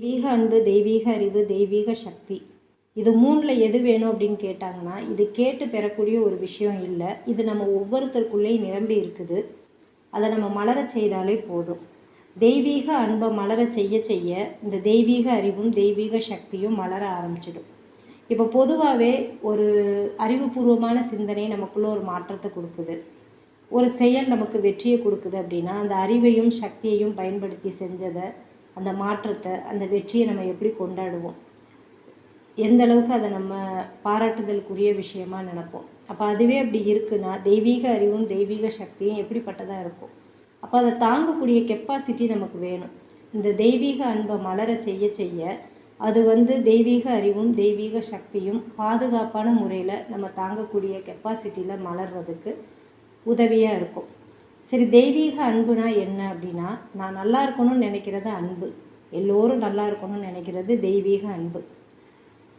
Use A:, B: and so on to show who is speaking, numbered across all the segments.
A: தெய்வீக அன்பு தெய்வீக அறிவு தெய்வீக சக்தி. இது மூணில் எது வேணும் அப்படின்னு கேட்டாங்கன்னா இது கேட்டு பெறக்கூடிய ஒரு விஷயம் இல்லை. இது நம்ம ஒவ்வொருத்தருக்குள்ளேயும் நிரம்பி இருக்குது. அதை நம்ம மலரச் செய்தாலே போதும். தெய்வீக அன்பை மலரச் செய்ய செய்ய இந்த தெய்வீக அறிவும் தெய்வீக சக்தியும் மலர ஆரம்பிச்சிடும். இப்போ பொதுவாகவே ஒரு அறிவுபூர்வமான சிந்தனை நமக்குள்ளே ஒரு மாற்றத்தை கொடுக்குது. ஒரு செயல் நமக்கு வெற்றியை கொடுக்குது அப்படின்னா அந்த அறிவையும் சக்தியையும் பயன்படுத்தி செஞ்சதை அந்த மாற்றத்தை அந்த வெற்றியை நம்ம எப்படி கொண்டாடுவோம்? எந்த அளவுக்கு அதை நம்ம பாராட்டுதலுக்குரிய விஷயமா நினைப்போம்? அப்போ அதுவே அப்படி இருக்குன்னா தெய்வீக அறிவும் தெய்வீக சக்தியும் எப்படிப்பட்டதாக இருக்கும்? அப்போ அதை தாங்கக்கூடிய கெப்பாசிட்டி நமக்கு வேணும். இந்த தெய்வீக அன்பை மலர செய்ய செய்ய அது வந்து தெய்வீக அறிவும் தெய்வீக சக்தியும் பாதுகாப்பான முறையில் நம்ம தாங்கக்கூடிய கெப்பாசிட்டியில் மலர்றதுக்கு உதவியாக இருக்கும். சரி தெய்வீக அன்புனா என்ன அப்படின்னா நான் நல்லா இருக்கணும்னு நினைக்கிறது அன்பு. எல்லோரும் நல்லா இருக்கணும்னு நினைக்கிறது தெய்வீக அன்பு.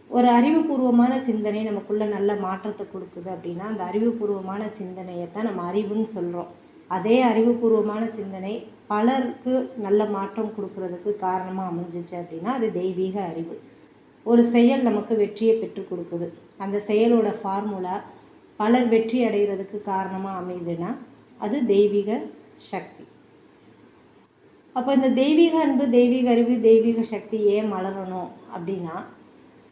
A: ஒரு அறிவுபூர்வமான சிந்தனை நமக்குள்ளே நல்ல மாற்றத்தை கொடுக்குது அப்படின்னா அந்த அறிவுபூர்வமான சிந்தனையை தான் நம்ம அறிவுன்னு சொல்கிறோம் அதே அறிவுபூர்வமான சிந்தனை பலருக்கு நல்ல மாற்றம் கொடுக்கறதுக்கு காரணமாக அமைஞ்சிச்சு அப்படின்னா அது தெய்வீக அறிவு. ஒரு செயல் நமக்கு வெற்றியை பெற்றுக் கொடுக்குது. அந்த செயலோட ஃபார்முலா பலர் வெற்றி அடைகிறதுக்கு காரணமாக அமையுதுன்னா அது தெய்வீக சக்தி. அப்போ இந்த தெய்வீக அன்பு தெய்வீக அறிவு தெய்வீக சக்தி ஏன் மலரணும் அப்படின்னா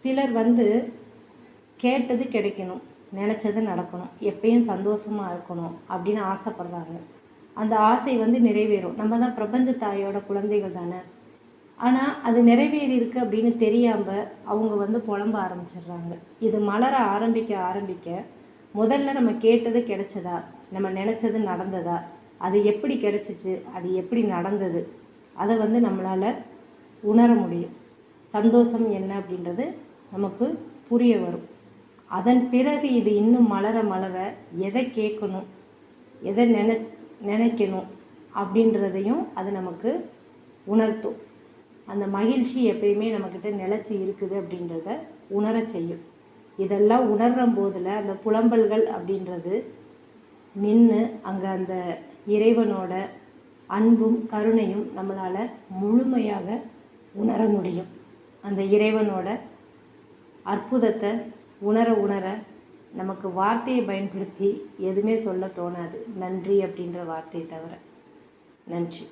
A: சிலர் வந்து கேட்டது கிடைக்கணும் நினச்சது நடக்கணும் எப்பயும் சந்தோஷமாக இருக்கணும் அப்படின்னு ஆசைப்படுறாங்க. அந்த ஆசை வந்து நிறைவேறும். நம்ம தான் பிரபஞ்ச தாயோட குழந்தைகள் தானே. ஆனால் அது நிறைவேறி இருக்குது அப்படின்னு தெரியாமல் அவங்க வந்து புலம்ப ஆரம்பிச்சிடுறாங்க. இது மலர ஆரம்பிக்க ஆரம்பிக்க முதல்ல நம்ம கேட்டது கிடைச்சதா? நம்ம நினச்சது நடந்ததா? அது எப்படி கிடைச்சிச்சு? அது எப்படி நடந்தது? அதை வந்து நம்மளால் உணர முடியும். சந்தோஷம் என்ன அப்படின்றது நமக்கு புரிய வரும். அதன் பிறகு இது இன்னும் மலர மலர எதை கேட்கணும்? எதை நினை நினைக்கணும்? அப்படின்றதையும் அது நமக்கு உணர்த்தும். அந்த மகிழ்ச்சி எப்பயுமே நம்மக்கிட்ட நிலச்சி இருக்குது அப்படின்றத உணர செய்யும். இதெல்லாம் உணர்ற போதில் அந்த புலம்பல்கள் அப்படின்றது நின்று அங்கே அந்த இறைவனோட அன்பும் கருணையும் நம்மளால் முழுமையாக உணர முடியும். அந்த இறைவனோட அற்புதத்தை உணர உணர நமக்கு வார்த்தையை பயன்படுத்தி எதுவுமே சொல்ல தோணாது. நன்றி அப்படின்ற வார்த்தையை தவிர. நன்றி.